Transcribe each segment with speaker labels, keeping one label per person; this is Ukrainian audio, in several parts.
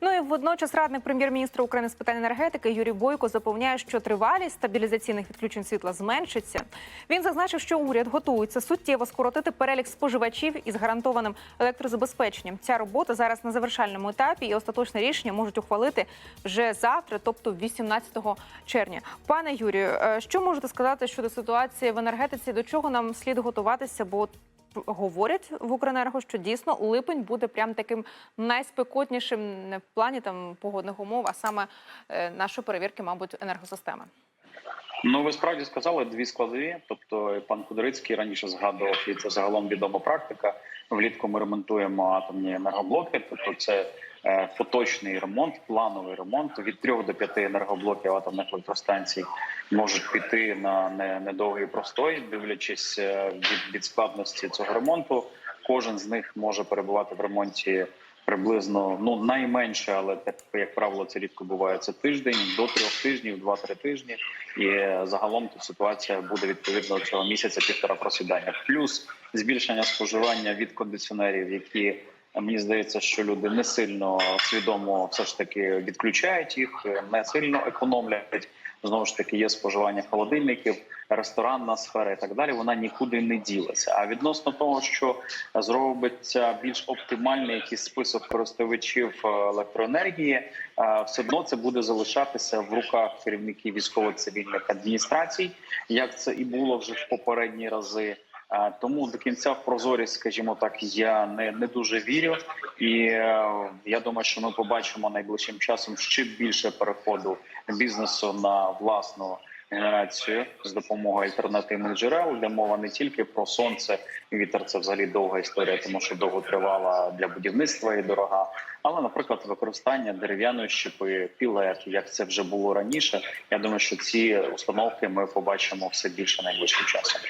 Speaker 1: Ну і водночас радник прем'єр-міністра України з питань енергетики Юрій Бойко запевняє, що тривалість стабілізаційних відключень світла зменшиться. Він зазначив, що уряд готується суттєво скоротити перелік споживачів із гарантованим електрозабезпеченням. Ця робота зараз на завершальному етапі, і остаточне рішення можуть ухвалити вже завтра, тобто 18 червня. Пане Юрію, е, що можете сказати щодо ситуації в енергетиці? До чого нам слід готуватися? Бо говорять в Укренерго, що дійсно липень буде прям таким найспекотнішим не в плані там погодних умов, а саме е, нашої перевірки, мабуть, енергосистеми.
Speaker 2: Ну, ви справді сказали дві складові. Тобто, пан Кудрицький раніше згадував, і це загалом відома практика. Влітку ми ремонтуємо атомні енергоблоки. Тобто, це е, поточний ремонт, плановий ремонт від трьох до п'яти енергоблоків атомних електростанцій можуть піти на не- недовгий простой, дивлячись е, від, від складності цього ремонту. Кожен з них може перебувати в ремонті приблизно ну найменше, але так як правило, це рідко буває. Це тиждень до трьох тижнів, два-три тижні. І е, загалом тут ситуація буде відповідно цього місяця півтора просідання. Плюс збільшення споживання від кондиціонерів, які е, мені здається, що люди не сильно свідомо все ж таки відключають їх, е, не сильно економлять. Знову ж таки, є споживання холодильників, ресторанна сфера і так далі. Вона нікуди не ділася. А відносно того, що зробиться більш оптимальний якийсь список користувачів е, електроенергії, е, все одно це буде залишатися в руках керівників військово-цивільних адміністрацій, як це і було вже в попередні рази. Тому до кінця в прозорість, скажімо так, я не, не дуже вірю, і е, я думаю, що ми побачимо найближчим часом ще більше переходу бізнесу на власну генерацію з допомогою альтернативних джерел, де мова не тільки про сонце вітер. Це взагалі довга історія, тому що довго тривала для будівництва і дорога. Але, наприклад, використання дерев'яної щепи, пілет, як це вже було раніше. Я думаю, що ці установки ми побачимо все більше найближчим часом.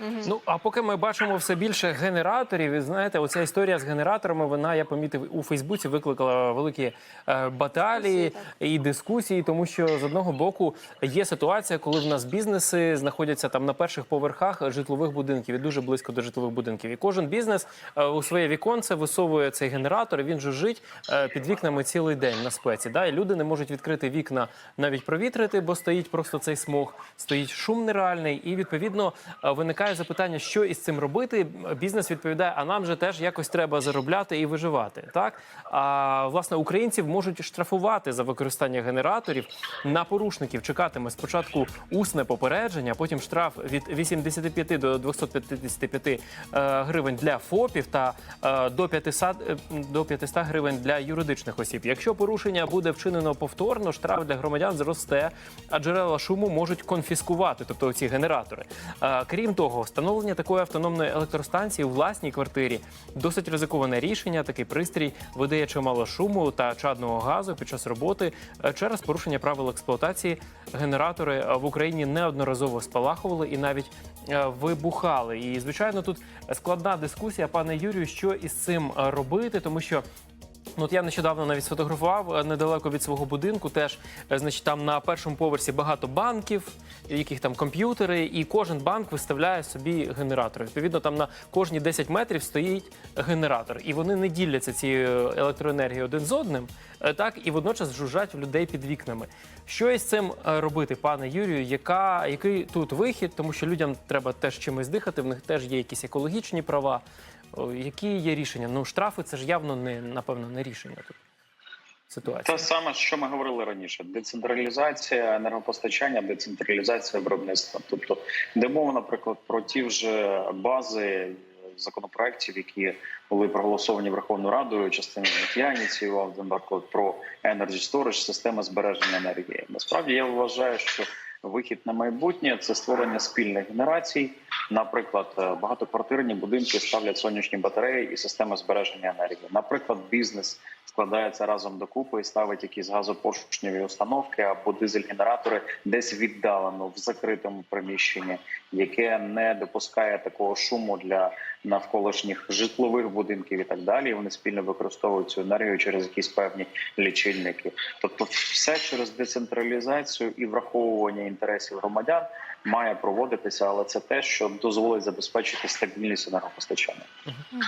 Speaker 3: Ну а поки ми бачимо все більше генераторів, і знаєте, оця історія з генераторами, вона я помітив у Фейсбуці, викликала великі е, баталії і дискусії, тому що з одного боку є ситуація, коли в нас бізнеси знаходяться там на перших поверхах житлових будинків і дуже близько до житлових будинків. І кожен бізнес е, у своє віконце висовує цей генератор. і Він жужжить е, під вікнами цілий день на спеці. Да? І люди не можуть відкрити вікна навіть провітрити, бо стоїть просто цей смог, стоїть шум нереальний, і відповідно е, виникає запитання, що із цим робити. Бізнес відповідає: а нам же теж якось треба заробляти і виживати. Так а власне українців можуть штрафувати за використання генераторів на порушників. Чекатиме спочатку усне попередження, потім штраф від 85 до 255 е, гривень для ФОПів та е, до 500, е, до 500 гривень для юридичних осіб. Якщо порушення буде вчинено повторно, штраф для громадян зросте, а джерела шуму можуть конфіскувати, тобто ці генератори. Крім того, встановлення такої автономної електростанції у власній квартирі досить ризиковане рішення. Такий пристрій видає чимало шуму та чадного газу під час роботи е, через порушення правил експлуатації. Генератори е, в Україні неодноразово спалахували і навіть е, вибухали. І звичайно, тут складна дискусія, пане Юрію, що із цим робити, тому що. Ну, от я нещодавно навіть сфотографував е, недалеко від свого будинку. Теж е, значить, там на першому поверсі багато банків, яких там комп'ютери, і кожен банк виставляє собі генератор. Відповідно, там на кожні 10 метрів стоїть генератор, і вони не діляться цією електроенергією один з одним, е, так і водночас жужжать в людей під вікнами. Що із цим робити, пане Юрію? Яка який тут вихід? Тому що людям треба теж чимось дихати, в них теж є якісь екологічні права. Які є рішення? Ну, штрафи це ж явно не напевно не рішення тут ситуації.
Speaker 2: Те саме, що ми говорили раніше: децентралізація енергопостачання, децентралізація виробництва. Тобто, де мова, наприклад, про ті вже бази законопроєктів, які були проголосовані Верховною Радою, частини я ініціював наприклад, про Energy Storage, система збереження енергії. Насправді я вважаю, що вихід на майбутнє це створення спільних генерацій. Наприклад, е, багатоквартирні будинки ставлять сонячні батареї і система збереження енергії. Наприклад, бізнес складається разом докупи і ставить якісь газопоршневі установки або дизель-генератори десь віддалено в закритому приміщенні, яке не допускає такого шуму для навколишніх житлових будинків і так далі. Вони спільно використовують цю енергію через якісь певні лічильники. Тобто, все через децентралізацію і враховування інтересів громадян має проводитися, але це те, що дозволить забезпечити стабільність енергопостачання.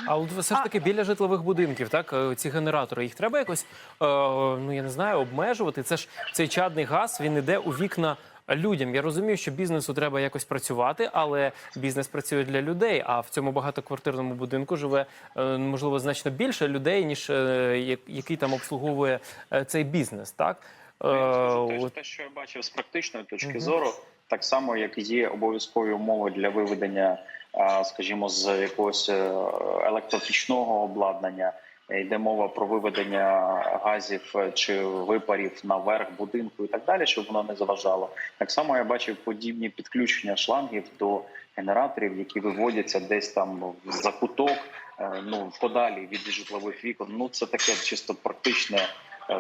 Speaker 3: А от все ж таки біля житлових будинків, так е, ці генератори, їх треба якось, е, ну я не знаю, обмежувати. Це ж цей чадний газ, він іде у вікна. Людям я розумію, що бізнесу треба якось працювати, але бізнес працює для людей. А в цьому багатоквартирному будинку живе е, можливо значно більше людей, ніж який там обслуговує цей бізнес. Так Е,
Speaker 2: Те, що я бачив з практичної точки зору, так само як є обов'язкові умови для виведення, скажімо, з якогось е, електротичного обладнання. Е, Йде мова про виведення газів е, чи випарів наверх будинку і так далі, щоб воно не заважало. Так само я бачив подібні підключення шлангів до генераторів, які виводяться десь там в закуток, е, ну подалі від житлових вікон. Ну це таке чисто практичне е,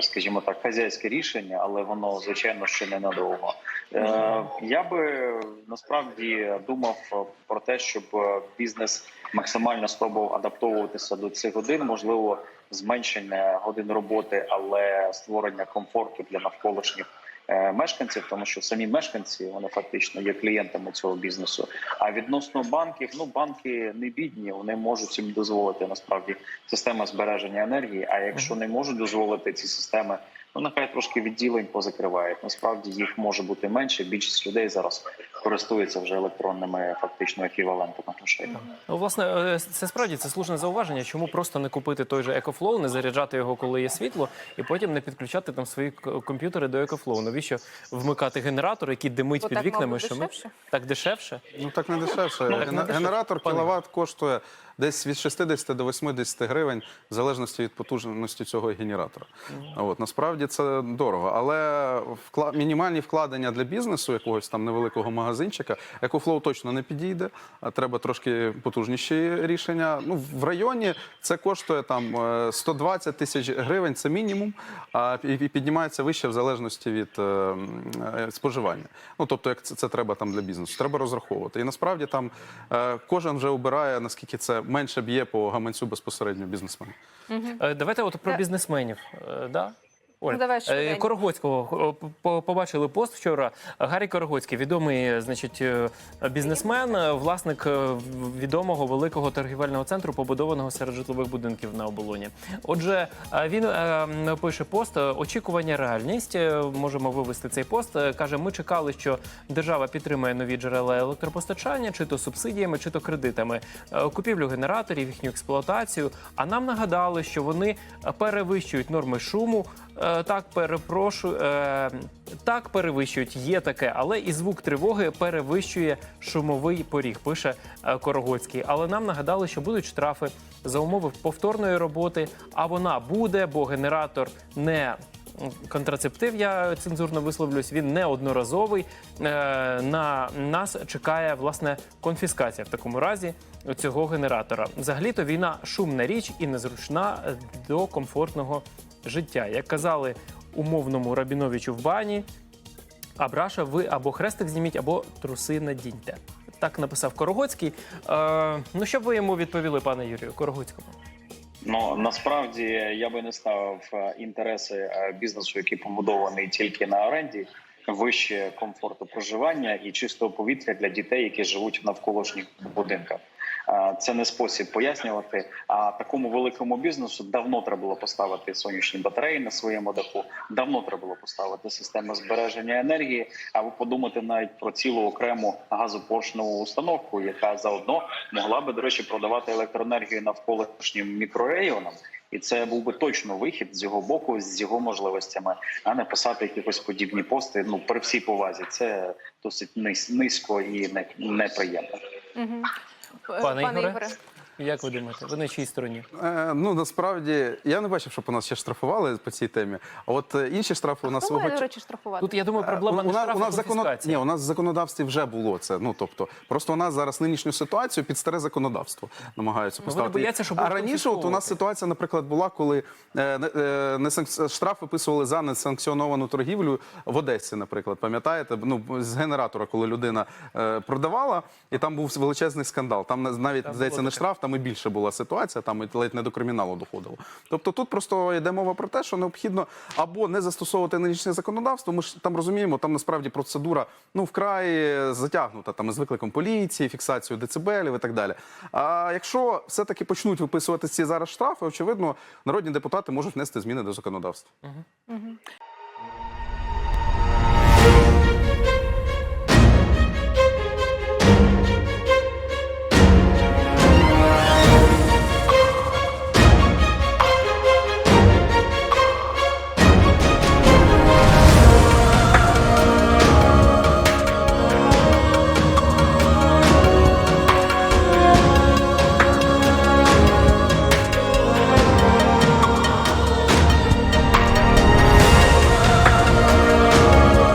Speaker 2: скажімо так, хазяйське рішення, але воно звичайно ще ненадовго. Е, Я би насправді думав е, про те, щоб е, бізнес максимально спробував адаптовуватися до цих годин, можливо, зменшення годин роботи, але створення комфорту для навколишніх. Е, Мешканців, тому що самі мешканці вони фактично є клієнтами цього бізнесу. А відносно банків, ну банки не бідні, вони можуть їм дозволити насправді система збереження енергії. А якщо не можуть дозволити ці системи, ну нехай трошки відділень позакривають. Насправді їх може бути менше. Більшість людей зараз користуються вже електронними фактично еквівалентами грошей.
Speaker 3: Ну, власне, е, це справді це слушне зауваження. Чому просто не купити той же EcoFlow, не заряджати його, коли є світло, і потім не підключати там свої комп'ютери до EcoFlow? Навіщо вмикати генератор, який димить
Speaker 1: Бо
Speaker 3: під
Speaker 1: так,
Speaker 3: вікнами?
Speaker 1: мабуть,
Speaker 3: що ми
Speaker 1: дешевше?
Speaker 3: так дешевше?
Speaker 4: Ну так не дешевше.
Speaker 3: так не дешевше.
Speaker 4: Генератор кіловат коштує десь від 60 до 80 гривень, в залежності від потужності цього генератора. От насправді це дорого, але вкла... мінімальні вкладення для бізнесу, якогось там невеликого магазинчика, EcoFlow точно не підійде. а Треба трошки потужніші рішення. Ну в районі це коштує там е, 120 тисяч гривень. Це мінімум, а і піднімається вище в залежності від е, е, споживання. Ну тобто, як це, це треба там для бізнесу, треба розраховувати. І насправді там е, кожен вже обирає наскільки це менше б'є по гаманцю безпосередньо бізнесмена.
Speaker 3: Е, Давайте от про бізнесменів. Е, Да? Оль,
Speaker 1: Ну, давай
Speaker 3: е. Корогоцького по- побачили пост вчора. Гаррі Корогоцький, відомий, значить, е, бізнесмен, е, власник е, відомого великого торгівельного центру, побудованого серед житлових будинків на оболоні. Отже, е, він е, пише пост е, очікування реальність. Е, Можемо вивести цей пост. Е, Каже, ми чекали, що держава підтримує нові джерела електропостачання, чи то субсидіями, чи то кредитами, Е, купівлю генераторів, їхню експлуатацію. А нам нагадали, що вони е, перевищують норми шуму. Е, Так, перепрошую, е, так перевищують, є таке, але і звук тривоги перевищує шумовий поріг. Пише е, Корогоцький. Але нам нагадали, що будуть штрафи за умови повторної роботи. А вона буде, бо генератор не контрацептив. Я цензурно висловлюсь. Він не одноразовий. Е, На нас чекає власне конфіскація в такому разі цього генератора. Взагалі-то війна шумна річ і незручна до комфортного життя. Як казали умовному Рабіновичу в бані, Абраша, ви або хрестик зніміть, або труси надіньте. Так написав Корогоцький. Е, ну що б ви йому відповіли, пане Юрію, Корогоцькому?
Speaker 2: Ну насправді я би не ставив е, інтереси е, бізнесу, який побудований тільки на оренді, вище комфорту проживання і чистого повітря для дітей, які живуть в навколишніх будинках. Це не спосіб пояснювати. А такому великому бізнесу давно треба було поставити сонячні батареї на своєму даху. Давно треба було поставити систему збереження енергії, або подумати навіть про цілу окрему газопоршневу установку, яка заодно могла би, до речі, продавати електроенергію навколишнім мікрорайонам. І це був би точно вихід з його боку, з його можливостями, а не писати якісь подібні пости. Ну при всій повазі, це досить низько і неприємно.
Speaker 1: Мгм. Е,
Speaker 3: Пане Ігоре?
Speaker 1: Ігоре.
Speaker 3: Як ви думаєте, ви на чиїй стороні?
Speaker 4: Е, ну насправді я не бачив, щоб у нас ще штрафували по цій темі. А от е, інші штрафи у нас
Speaker 1: Хто має, до речі, штрафувати?
Speaker 3: Тут я думаю,
Speaker 4: Е,
Speaker 3: проблема
Speaker 4: у,
Speaker 3: не
Speaker 4: нас, у
Speaker 3: а
Speaker 4: нас закон...
Speaker 3: конфіскація.
Speaker 4: Ні, у нас в законодавстві вже було це. Ну тобто, просто у нас зараз нинішню ситуацію під старе законодавство намагаються
Speaker 3: вони
Speaker 4: поставити.
Speaker 3: бояться, що
Speaker 4: а
Speaker 3: будуть
Speaker 4: раніше, от у нас
Speaker 3: конфісковувати.
Speaker 4: ситуація, наприклад, була, коли е, не- е, несанк- штраф виписували за несанкціоновану торгівлю в Одесі, наприклад. Пам'ятаєте? Ну з генератора, коли людина е, продавала, і там був величезний скандал. Там навіть
Speaker 3: Там
Speaker 4: здається
Speaker 3: було
Speaker 4: не
Speaker 3: таке.
Speaker 4: штраф, там і більше була ситуація, там і ледь не до криміналу доходило. Тобто тут просто йде мова про те, що необхідно або не застосовувати нинішнє законодавство. Ми ж там розуміємо, там насправді процедура ну вкрай затягнута там із викликом поліції, фіксацією децибелів і так далі. А якщо все-таки почнуть виписувати ці зараз штрафи, очевидно, народні депутати можуть внести зміни до законодавства.